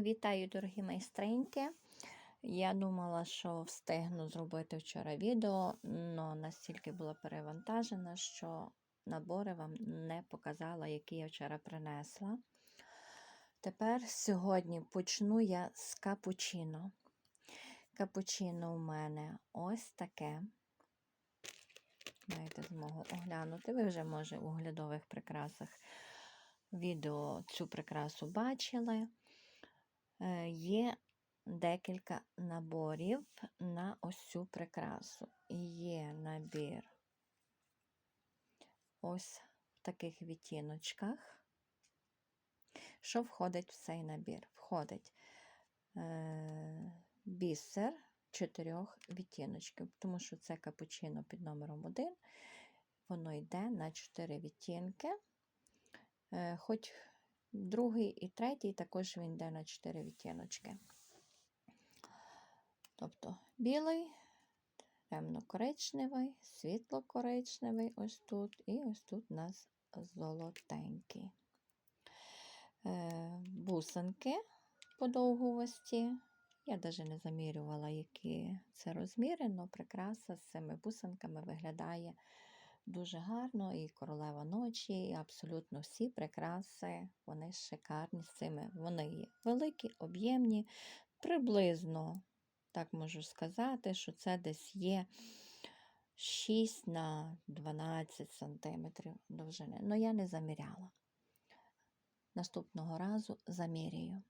Вітаю, дорогі майстриньки. Я думала, що встигну зробити вчора відео, але настільки була перевантажена, що набори вам не показала, які я вчора принесла. Тепер сьогодні почну я з капучино. Капучино у мене ось таке. Маєте змогу оглянути. Ви вже, може, у оглядових прикрасах відео цю прикрасу бачили. Е, Є декілька наборів на ось цю прикрасу. Є набір ось в таких відтіночках. Що входить в цей набір? Входить е, бісер чотирьох відтіночків, тому що це капучино під номером 1. Воно йде на 4 відтінки. Е, хоч другий і третій також він йде на 4 відтіночки. Тобто білий, темно-коричневий, світло-коричневий ось тут, і ось тут у нас золотенький. Е, бусинки подовгувості. Я навіть не замірювала, які це розміри, але прикраса з цими бусинками виглядає дуже гарно. І королева ночі, і абсолютно всі прикраси, вони шикарні з цими. Вони є великі, об'ємні, приблизно, так можу сказати, що це десь є 6 на 12 см довжини. Ну, я не заміряла. Наступного разу замірюю.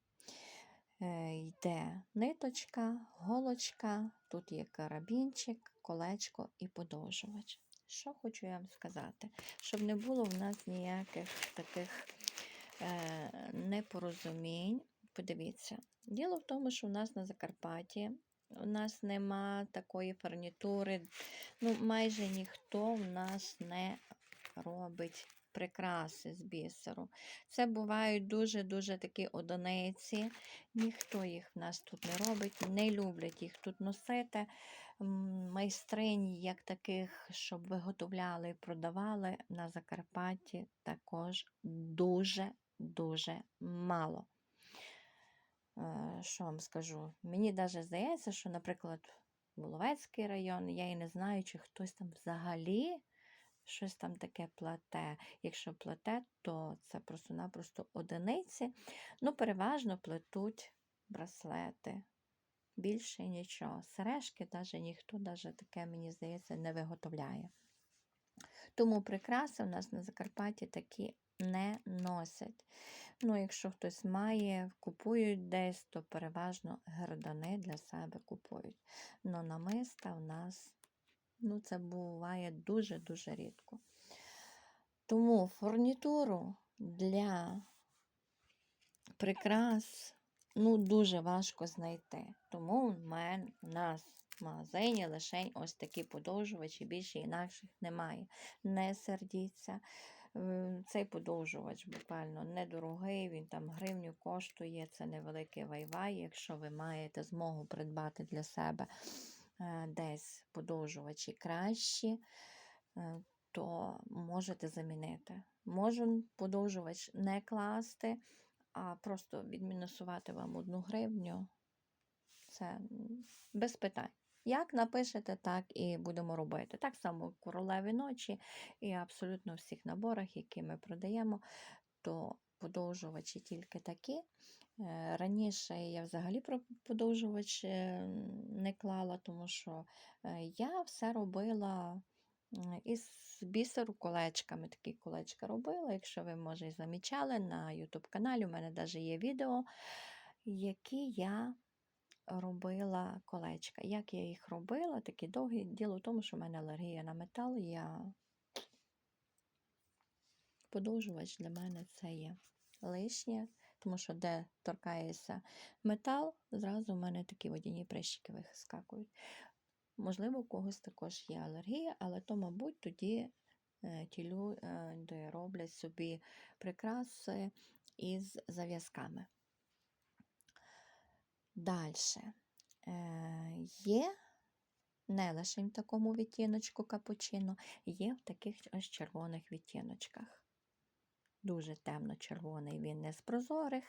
Е, Йде ниточка, голочка, тут є карабінчик, колечко і подовжувач. Що хочу я вам сказати? Щоб не було в нас ніяких таких е, непорозумінь. Подивіться, діло в тому, що в нас на Закарпатті у нас нема такої фурнітури, ну, майже ніхто в нас не робить прикраси з бісеру. Це бувають дуже-дуже такі одиниці. Ніхто їх в нас тут не робить, не люблять їх тут носити. Майстринь, як таких, щоб виготовляли і продавали на Закарпатті, також дуже-дуже мало. Е, Що вам скажу? Мені навіть здається, що, наприклад, Воловецький район, я і не знаю, чи хтось там взагалі щось там таке плете. Якщо плете, то це просто-напросто одиниці. Ну, переважно плетуть браслети. Більше нічого. Сережки навіть ніхто навіть таке, мені здається, не виготовляє. Тому прикраси у нас на Закарпатті такі не носять. Ну, якщо хтось має, купують десь, то переважно гердани для себе купують. Но намиста в нас ну, це буває дуже-дуже рідко. Тому фурнітуру для прикрас ну, дуже важко знайти. Тому в мене у нас в магазині лише ось такі подовжувачі, більше інакших немає. Не сердіться. Цей подовжувач буквально недорогий, він там гривню коштує, це невеликий вайвай. Якщо ви маєте змогу придбати для себе десь подовжувачі кращі, е, то можете замінити. Можу подовжувач не класти, а просто відмінусувати вам одну гривню. Це без питань. Як напишете, так і будемо робити. Так само королеві ночі і абсолютно в всіх наборах, які ми продаємо, то подовжувачі тільки такі. Е, раніше я взагалі подовжувач е, не клала, тому що е, я все робила із бісеру колечками. Такі колечка робила. Якщо ви, може, і замічали, на YouTube каналі у мене навіть є відео, які я робила колечка. Як я їх робила, такі довгі. Діло в тому, що в мене алергія на метал, я подовжувач для мене це є лишнє, тому що де торкається метал, зразу в мене такі водяні прищики вискакують. Можливо, у когось також є алергія, але то, мабуть, тоді е, ті люди роблять собі прикраси із зав'язками. Далі е, є не лише в такому відтіночку капучино, є в таких ось червоних відтіночках. Дуже темно-червоний він не з прозорих,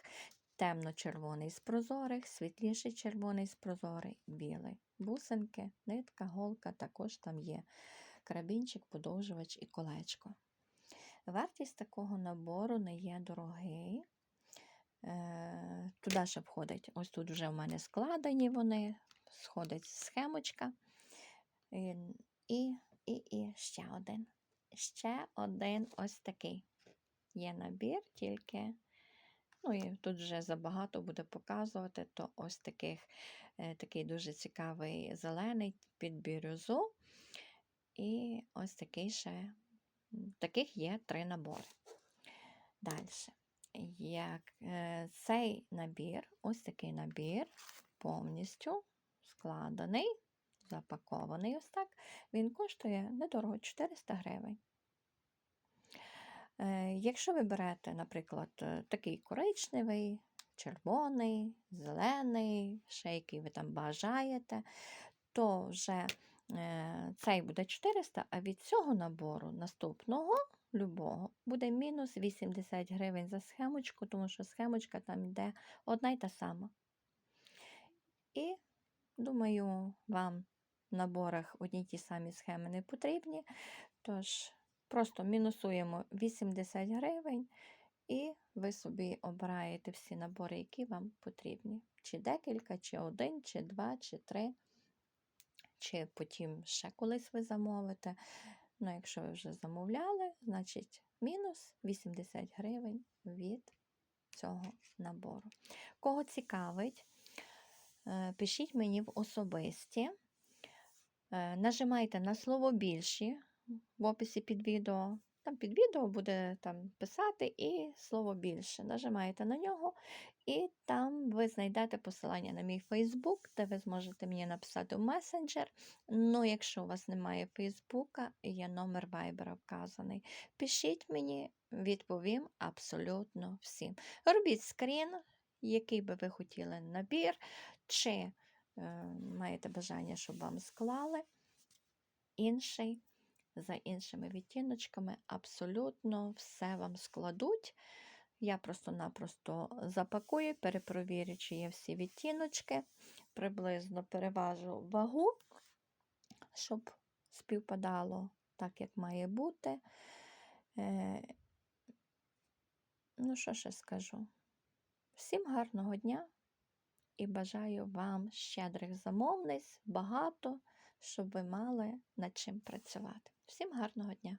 темно-червоний з прозорих, світліший червоний з прозорий, білий. Бусинки, нитка, голка також там є. Карабінчик, подовжувач і колечко. Вартість такого набору не є дорогий. Е, Туди ще входить, ось тут вже в мене складені вони, сходить схемочка. І, і, і, ще один. Ще один ось такий. Є набір, тільки, ну і тут вже забагато буде показувати, то ось таких, е, такий дуже цікавий зелений під бірюзу. І ось такий ще, таких є три набори. Далі. Як е, цей набір, ось такий набір, повністю складений, запакований ось так, він коштує недорого 400 гривень. Е, Якщо ви берете, наприклад, е, такий коричневий, червоний, зелений, ще який ви там бажаєте, то вже е, цей буде 400, а від цього набору наступного любого буде мінус 80 гривень за схемочку, тому що схемочка там йде одна й та сама. І думаю, вам в наборах одні й ті самі схеми не потрібні. Тож просто мінусуємо 80 гривень, і ви собі обираєте всі набори, які вам потрібні. Чи декілька, чи один, чи два, чи три, чи потім ще колись ви замовите. Ну, якщо ви вже замовляли, значить мінус 80 гривень від цього набору. Кого цікавить, е, пишіть мені в особисті. Е, Нажимайте на слово більші в описі під відео. Там під відео буде там писати і слово більше. Нажимаєте на нього, і там ви знайдете посилання на мій Фейсбук, де ви зможете мені написати в месенджер. Ну, якщо у вас немає Фейсбука, є номер Вайбера вказаний. Пишіть мені, відповім абсолютно всім. Робіть скрін, який би ви хотіли набір, чи е, маєте бажання, щоб вам склали інший за іншими відтіночками абсолютно все вам складуть. Я просто-напросто запакую, перепровірю, чи є всі відтіночки, приблизно переважу вагу, щоб співпадало так, як має бути. Е, Ну, що ще скажу? Всім гарного дня і бажаю вам щедрих замовниць, багато, щоб ви мали над чим працювати. Всім гарного дня!